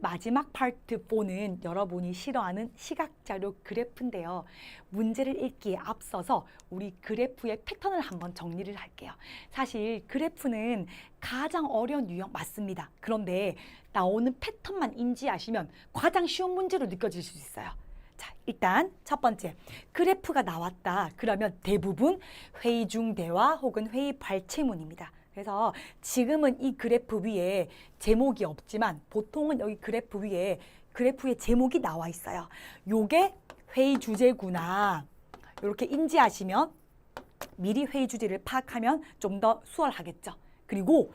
마지막 파트 4는 여러분이 싫어하는 시각자료 그래프인데요. 문제를 읽기에 앞서서 우리 그래프의 패턴을 한번 정리를 할게요. 사실 그래프는 가장 어려운 유형 맞습니다. 그런데 나오는 패턴만 인지하시면 가장 쉬운 문제로 느껴질 수 있어요. 자, 일단 첫 번째 그래프가 나왔다. 그러면 대부분 회의 중 대화 혹은 회의 발췌문입니다. 그래서 지금은 이 그래프 위에 제목이 없지만 보통은 여기 그래프 위에 그래프의 제목이 나와 있어요. 요게 회의 주제구나. 이렇게 인지하시면 미리 회의 주제를 파악하면 좀 더 수월하겠죠. 그리고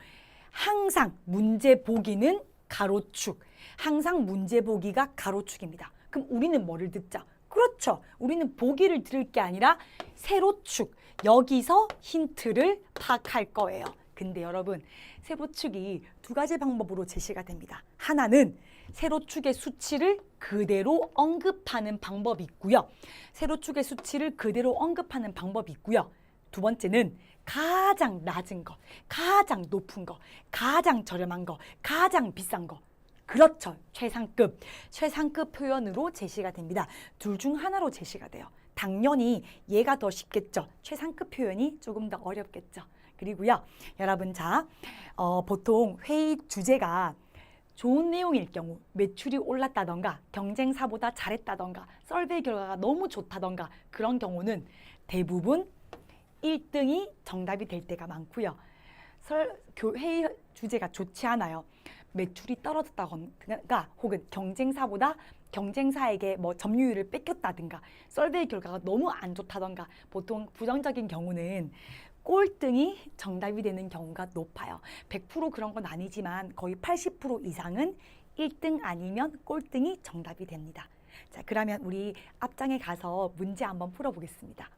항상 문제 보기는 가로축. 항상 문제 보기가 가로축입니다. 그럼 우리는 뭐를 듣자? 그렇죠. 우리는 보기를 들을 게 아니라 세로축. 여기서 힌트를 파악할 거예요. 근데 여러분, 세로축이 두 가지 방법으로 제시가 됩니다. 하나는 세로축의 수치를 그대로 언급하는 방법이 있고요. 세로축의 수치를 그대로 언급하는 방법이 있고요. 두 번째는 가장 낮은 거, 가장 높은 거, 가장 저렴한 거, 가장 비싼 거. 그렇죠. 최상급. 최상급 표현으로 제시가 됩니다. 둘 중 하나로 제시가 돼요. 당연히 얘가 더 쉽겠죠. 최상급 표현이 조금 더 어렵겠죠. 그리고요. 여러분 자, 어, 보통 회의 주제가 좋은 내용일 경우 매출이 올랐다던가 경쟁사보다 잘했다던가 설베이 결과가 너무 좋다던가 그런 경우는 대부분 1등이 정답이 될 때가 많고요. 설, 교, 회의 주제가 좋지 않아요. 매출이 떨어졌다거나 혹은 경쟁사보다 경쟁사에게 뭐 점유율을 뺏겼다든가 설베이 결과가 너무 안 좋다던가 보통 부정적인 경우는 꼴등이 정답이 되는 경우가 높아요. 100% 그런 건 아니지만 거의 80% 이상은 1등 아니면 꼴등이 정답이 됩니다. 자, 그러면 우리 앞장에 가서 문제 한번 풀어보겠습니다.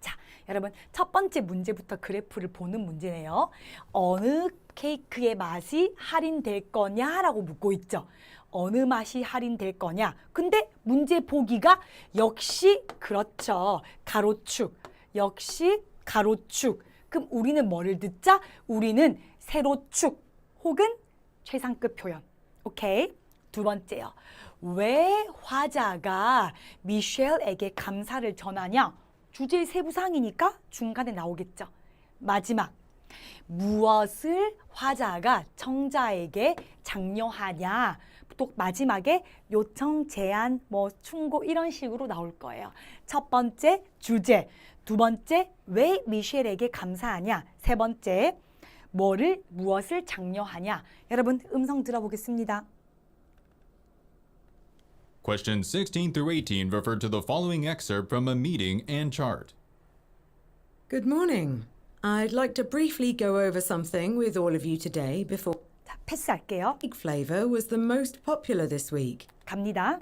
자, 여러분 첫 번째 문제부터 그래프를 보는 문제네요. 어느 케이크의 맛이 할인될 거냐라고 묻고 있죠. 어느 맛이 할인될 거냐? 근데 문제 보기가 역시 그렇죠. 가로축. 역시 가로축. 그럼 우리는 뭐를 듣자? 우리는 세로축 혹은 최상급 표현. 오케이? 두 번째요. 왜 화자가 미셸에게 감사를 전하냐? 주제의 세부사항이니까 중간에 나오겠죠. 마지막. 무엇을 화자가 청자에게 장려하냐? 또 마지막에 요청, 제안, 뭐 충고 이런 식으로 나올 거예요. 첫 번째 주제, 두 번째 왜 미셸에게 감사하냐? 세 번째 뭐를 무엇을 장려하냐? 여러분 음성 들어보겠습니다. Questions 16 through 18 refer to the following excerpt from a meeting and chart. Good morning. I'd like to briefly go over something with all of you today before. 자, 패스할게요. Egg flavour was the most popular this week. 갑니다.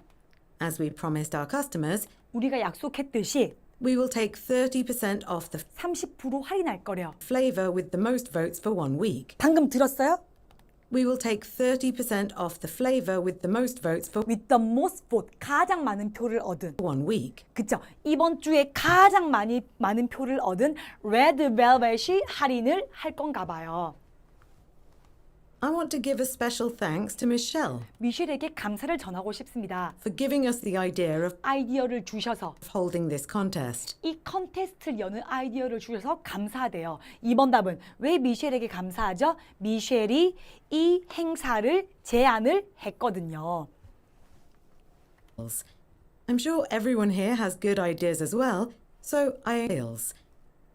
As we promised our customers, 우리가 약속했듯이 we will take 30% off the 30% 할인할 거래요. flavour with the most votes for one week. 방금 들었어요? We will take 30% off the flavour with the most votes for With the most vote 가장 많은 표를 얻은 one week. 그쵸? 이번 주에 가장 많이 많은 표를 얻은 레드 벨벳이 할인을 할 건가 봐요. I want to give a special thanks to Michelle 미셸에게 감사를 전하고 싶습니다. for giving us the idea of 아이디어를 주셔서 holding this contest. 이 컨테스트를 여는 아이디어를 주셔서 감사하대요. 이번 답은 왜 미셸에게 감사하죠? 미셸이 이 행사를 제안을 했거든요. I'm sure everyone here has good ideas as well, so I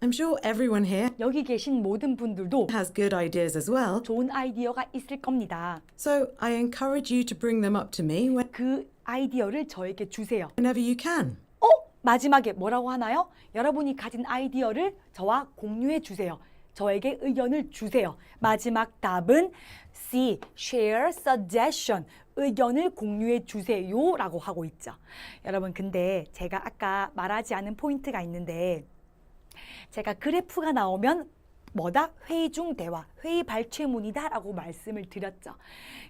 I'm sure everyone here 여기 계신 모든 분들도 has good ideas as well, 좋은 아이디어가 있을 겁니다. so I encourage you to bring them up to me 그 아이디어를 저에게 주세요. whenever you can. 어? 마지막에 뭐라고 하나요? 여러분이 가진 아이디어를 저와 공유해 주세요. 저에게 의견을 주세요. 마지막 답은 C. Share suggestion. 의견을 공유해 주세요 라고 하고 있죠. 여러분 근데 제가 아까 말하지 않은 포인트가 있는데 제가 그래프가 나오면 뭐다? 회의 중 대화, 회의 발췌문이다 라고 말씀을 드렸죠.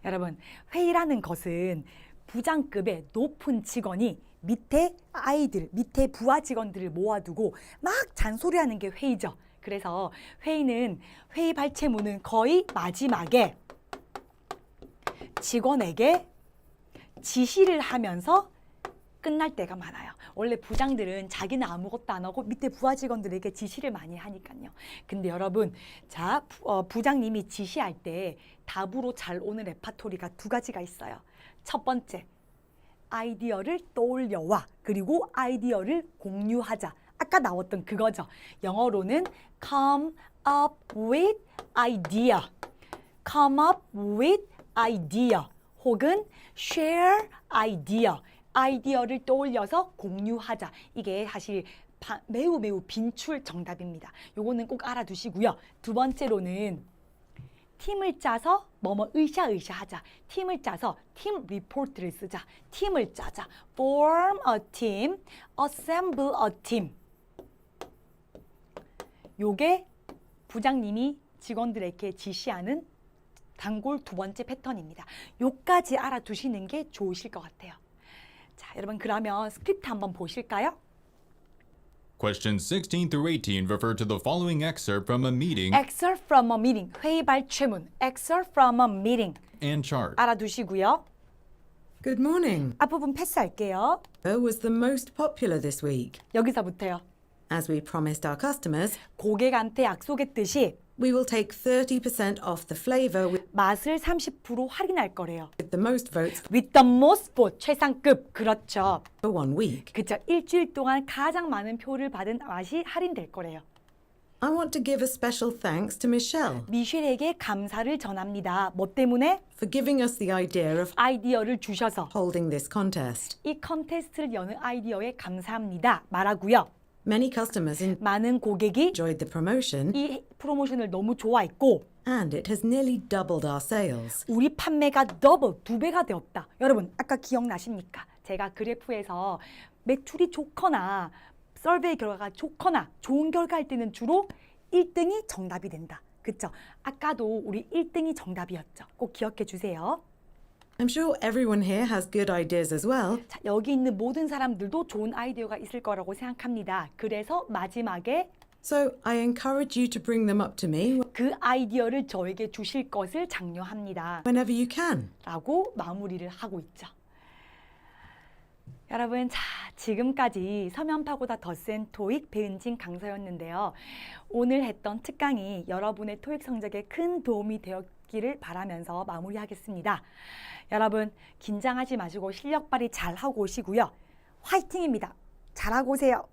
여러분, 회의라는 것은 부장급의 높은 직원이 밑에 아이들, 밑에 부하 직원들을 모아두고 막 잔소리하는 게 회의죠. 그래서 회의는 회의 발췌문은 거의 마지막에 직원에게 지시를 하면서 끝날 때가 많아요. 원래 부장들은 자기는 아무것도 안 하고 밑에 부하 직원들에게 지시를 많이 하니까요. 근데 여러분, 자 부, 어, 부장님이 지시할 때 답으로 잘 오는 레파토리가 두 가지가 있어요. 첫 번째, 아이디어를 떠올려와 그리고 아이디어를 공유하자. 아까 나왔던 그거죠. 영어로는 come up with idea. come up with idea 혹은 share idea. 아이디어를 떠올려서 공유하자. 이게 사실 바- 매우 매우 빈출 정답입니다. 요거는 꼭 알아두시고요. 두 번째로는 팀을 짜서 뭐뭐 으쌰으쌰 하자. 팀을 짜서 팀 리포트를 쓰자. 팀을 짜자. form a team, assemble a team. 요게 부장님이 직원들에게 지시하는 단골 두 번째 패턴입니다. 요까지 알아두시는 게 좋으실 것 같아요. 자, 여러분 그러면 스크립트 한번 보실까요? Questions 16 through 18 refer to the following excerpt from a meeting Excerpt from a meeting. 회의 발췌문. Excerpt from a meeting. and chart. 알아두시고요. Good morning. 앞부분 패스할게요. was the most popular this week. 여기서부터요. As we promised our customers, 고객한테 약속했듯이 we will take 30% off the flavour with 맛을 30% 할인할 거래요. the most votes With the most vote, 최상급. 그렇죠. for one week. 그죠. 일주일 동안 가장 많은 표를 받은 맛이 할인될 거래요. I want to give a special thanks to Michelle 미셸에게 감사를 전합니다. 뭐 때문에? for giving us the idea of 아이디어를 주셔서 holding this contest. 이 컨테스트를 여는 아이디어에 감사합니다. 말하고요. Many customers 많은 고객이 enjoyed the promotion 이 프로모션을 너무 좋아했고 and it has nearly doubled our sales. 우리 판매가 더블 두 배가 되었다. 여러분 아까 기억나십니까? 제가 그래프에서 매출이 좋거나 서베이 결과가 좋거나 좋은 결과일 때는 주로 1등이 정답이 된다. 그쵸? 아까도 우리 1등이 정답이었죠. 꼭 기억해 주세요. I'm sure everyone here has good ideas as well. 자, 여기 있는 모든 사람들도 좋은 아이디어가 있을 거라고 생각합니다. 그래서 마지막에 So I encourage you to bring them up to me 그 아이디어를 저에게 주실 것을 장려합니다. whenever you can. 라고 마무리를 하고 있죠. 여러분, 자, 지금까지 서면파보다 더 센 토익 배은진 강사였는데요. 오늘 했던 특강이 여러분의 토익 성적에 큰 도움이 되었 기를 바라면서 마무리하겠습니다. 여러분, 긴장하지 마시고 실력 발휘 잘 하고 오시고요. 화이팅입니다. 잘하고 오세요.